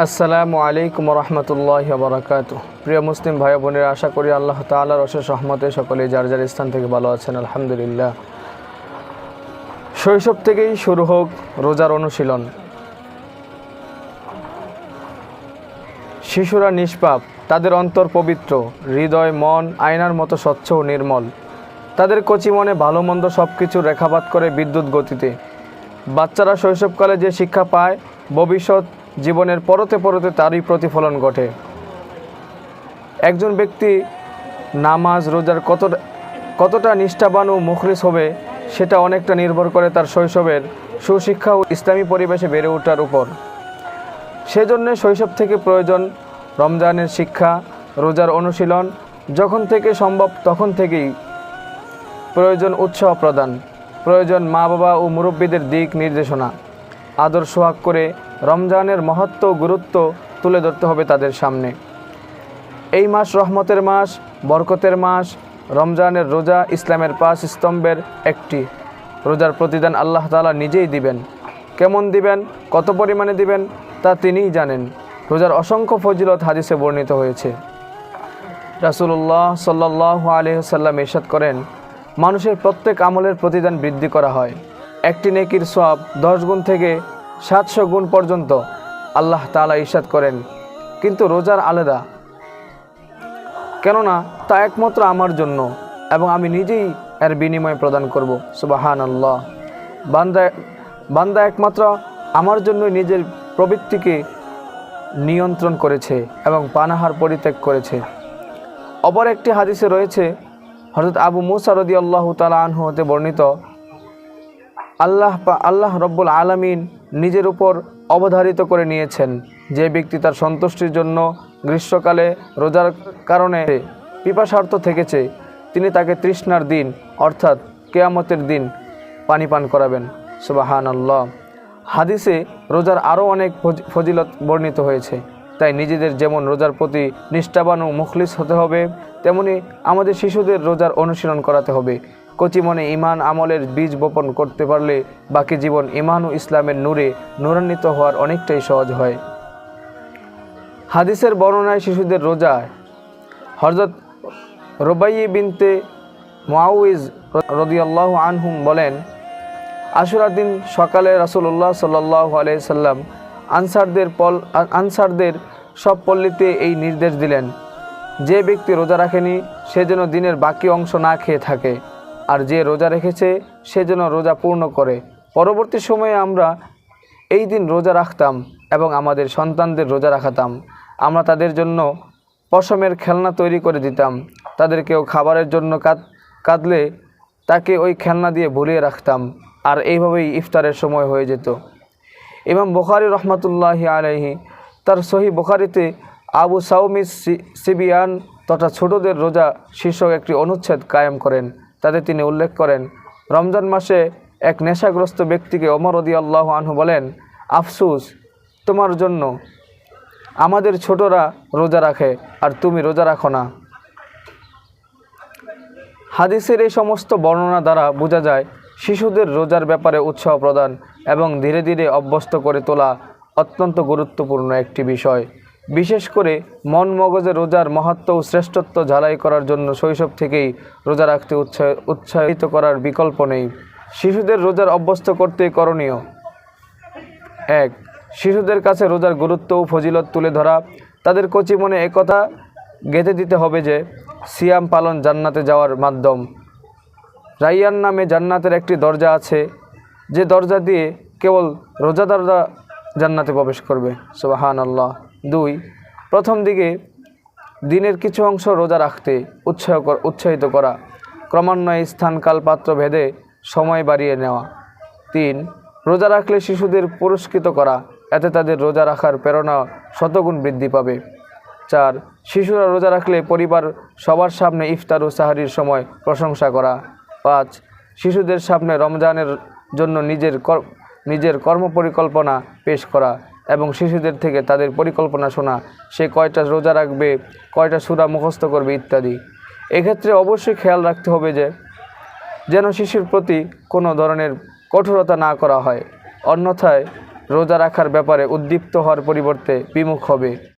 আসসালামু আলাইকুম রহমতুল্লাহ বরাকাত প্রিয় মুসলিম ভাই বোনের, আশা করি আল্লাহ তাআলার অশেষ রহমতে সকলে যার যার স্থান থেকে ভালো আছেন, আলহামদুলিল্লাহ। শৈশব থেকেই শুরু হোক রোজার অনুশীলন। শিশুরা নিষ্পাপ, তাদের অন্তর পবিত্র, হৃদয়, মন, আয়নার মতো স্বচ্ছ ও নির্মল। তাদের কচি মনে ভালো মন্দ সব কিছু রেখাপাত করে বিদ্যুৎ গতিতে। বাচ্চারা শৈশবকালে যে শিক্ষা পায়, ভবিষ্যৎ জীবনের পরতে পরতে তারই প্রতিফলন ঘটে। একজন ব্যক্তি নামাজ, রোজার কতটা কতটা নিষ্ঠাবান ও মুখরিস হবে, সেটা অনেকটা নির্ভর করে তার শৈশবের সুশিক্ষা ও ইসলামী পরিবেশে বেড়ে ওঠার উপর। সেজন্য শৈশব থেকে প্রয়োজন রমজানের শিক্ষা, রোজার অনুশীলন, যখন থেকে সম্ভব তখন থেকেই প্রয়োজন উৎসাহ প্রদান, প্রয়োজন মা বাবা ও মুরব্বীদের দিক নির্দেশনা। আদর সোহাগ করে রমজানের মহত্ব, গুরুত্ব তুলে ধরতে হবে তাদের সামনে। এই মাস রহমতের মাস, বরকতের মাস, রমজানের রোজা ইসলামের পাঁচ স্তম্ভের একটি। রোজার প্রতিদান আল্লাহ তাআলা নিজেই দিবেন। কেমন দিবেন, কত পরিমাণে দিবেন, তা তিনিই জানেন। রোজার অসংখ্য ফজিলত হাদিসে বর্ণিত হয়েছে। রাসূলুল্লাহ সাল্লাহ আলহিহাল্লাম ইরশাদ করেন, মানুষের প্রত্যেক আমলের প্রতিদান বৃদ্ধি করা হয়। একটি নেকির সব দশ গুণ থেকে সাতশো গুণ পর্যন্ত আল্লাহ তালা ইরশাদ করেন। কিন্তু রোজার আলাদা। কেননা তা একমাত্র আমার জন্য এবং আমি নিজেই এর বিনিময় প্রদান করব। সুবাহান আল্লাহ বান্দা বান্দা একমাত্র আমার জন্য নিজের প্রবৃত্তিকে নিয়ন্ত্রণ করেছে এবং পানাহার পরিত্যাগ করেছে। অপর একটি হাদিসে রয়েছে হজরত আবু মুসা রদি আল্লাহ তালা আনহু হতে বর্ণিত আল্লাহ আল্লাহ রব্বুল আলামিন নিজের উপর অবধারিত করে নিয়েছেন যে ব্যক্তি তার সন্তুষ্টির জন্য গ্রীষ্মকালে রোজার কারণে পিপাসার্থ থেকেছে, তিনি তাকে তৃষ্ণার দিন, অর্থাৎ কেয়ামতের দিন পানি পান করাবেন। সুবাহান আল্লাহ হাদিসে রোজার আরও অনেক ফজিলত বর্ণিত হয়েছে। তাই নিজেদের যেমন রোজার প্রতি নিষ্ঠাবান ও মুখলিস হতে হবে, তেমনি আমাদের শিশুদের রোজার অনুশীলন করাতে হবে। কচি মনে ইমান আমলের বীজ বপন করতে পারলে বাকি জীবন ইমান ও ইসলামের নূরে নূরান্বিত হওয়ার অনেকটাই সহজ হয়। হাদিসের বর্ণনায় শিশুদের রোজায় হজরত রোবাই বিনতে মুআউইজ রদিয়াল্লাহ আনহুম বলেন আশুরার দিন সকালে রাসূলুল্লাহ সাল্লাহ আলাইসাল্লাম আনসারদের পল, আনসারদের সব পল্লীতে এই নির্দেশ দিলেন, যে ব্যক্তি রোজা রাখেনি সে যেন দিনের বাকি অংশ না খেয়ে থাকে। আর যে রোজা রেখেছে, সে যেন রোজা পূর্ণ করে। পরবর্তী সময়ে আমরা এই দিন রোজা রাখতাম এবং আমাদের সন্তানদের রোজা রাখাতাম। আমরা তাদের জন্য পশমের খেলনা তৈরি করে দিতাম। তাদেরকেও খাবারের জন্য কাঁদ কাঁদলে তাকে ওই খেলনা দিয়ে ভুলিয়ে রাখতাম। আর এইভাবেই ইফতারের সময় হয়ে যেত। ইমাম বুখারি রহমতুল্লাহ আলহি তার সহি বুখারিতে আবু সাউমি সিবিয়ান তথা ছোটদের রোজা শীর্ষক একটি অনুচ্ছেদ কায়েম করেন। তাতে তিনি উল্লেখ করেন, রমজান মাসে এক নেশাগ্রস্ত ব্যক্তিকে রদি আল্লাহ আনহু বলেন, আফসুস, তোমার জন্য। আমাদের ছোটরা রোজা রাখে আর তুমি রোজা রাখো না। হাদিসের এই সমস্ত বর্ণনা দ্বারা বোঝা যায়, শিশুদের রোজার ব্যাপারে উৎসাহ প্রদান এবং ধীরে ধীরে অভ্যস্ত করে তোলা অত্যন্ত গুরুত্বপূর্ণ একটি বিষয়। বিশেষ করে মন মগজে রোজার মহত্ব ও শ্রেষ্ঠত্ব ঝালাই করার জন্য শৈশব থেকেই রোজা রাখতে উৎসাহ, উৎসাহিত করার বিকল্প নেই। শিশুদের রোজার অভ্যস্ত করতে করণীয়। এক, শিশুদের কাছে রোজার গুরুত্ব ও ফজিলত তুলে ধরা। তাদের কচি মনে একথা গেঁথে দিতে হবে যে, সিয়াম পালন জান্নাতে যাওয়ার মাধ্যম। রাইয়ান নামে জান্নাতের একটি দরজা আছে। যে দরজা দিয়ে কেবল রোজাদাররা জান্নাতে প্রবেশ করবে। সুবাহান আল্লাহ দুই, প্রথম দিকে দিনের কিছু অংশ রোজা রাখতে উৎসাহ উৎসাহিত করা, ক্রমান্বয়ে স্থান কাল পাত্র ভেদে সময় বাড়িয়ে নেওয়া। তিন, রোজা রাখলে শিশুদের পুরস্কৃত করা, এতে তাদের রোজা রাখার প্রেরণা শতগুণ বৃদ্ধি পাবে। চার, শিশুরা রোজা রাখলে পরিবার সবার সামনে ইফতার ও সাহারির সময় প্রশংসা করা। পাঁচ, শিশুদের সামনে রমজানের জন্য নিজের নিজের কর্মপরিকল্পনা পেশ করা। এবং শিশুদের থেকে তাদের পরিকল্পনা শোনা, সে কয়টা রোজা রাখবে, কয়টা সুরা মুখস্থ করবে ইত্যাদি। এক্ষেত্রে অবশ্যই খেয়াল রাখতে হবে যে, যেন শিশুর প্রতি কোনো ধরনের কঠোরতা না করা হয়। অন্যথায় রোজা রাখার ব্যাপারে উদ্দীপ্ত হওয়ার পরিবর্তে বিমুখ হবে।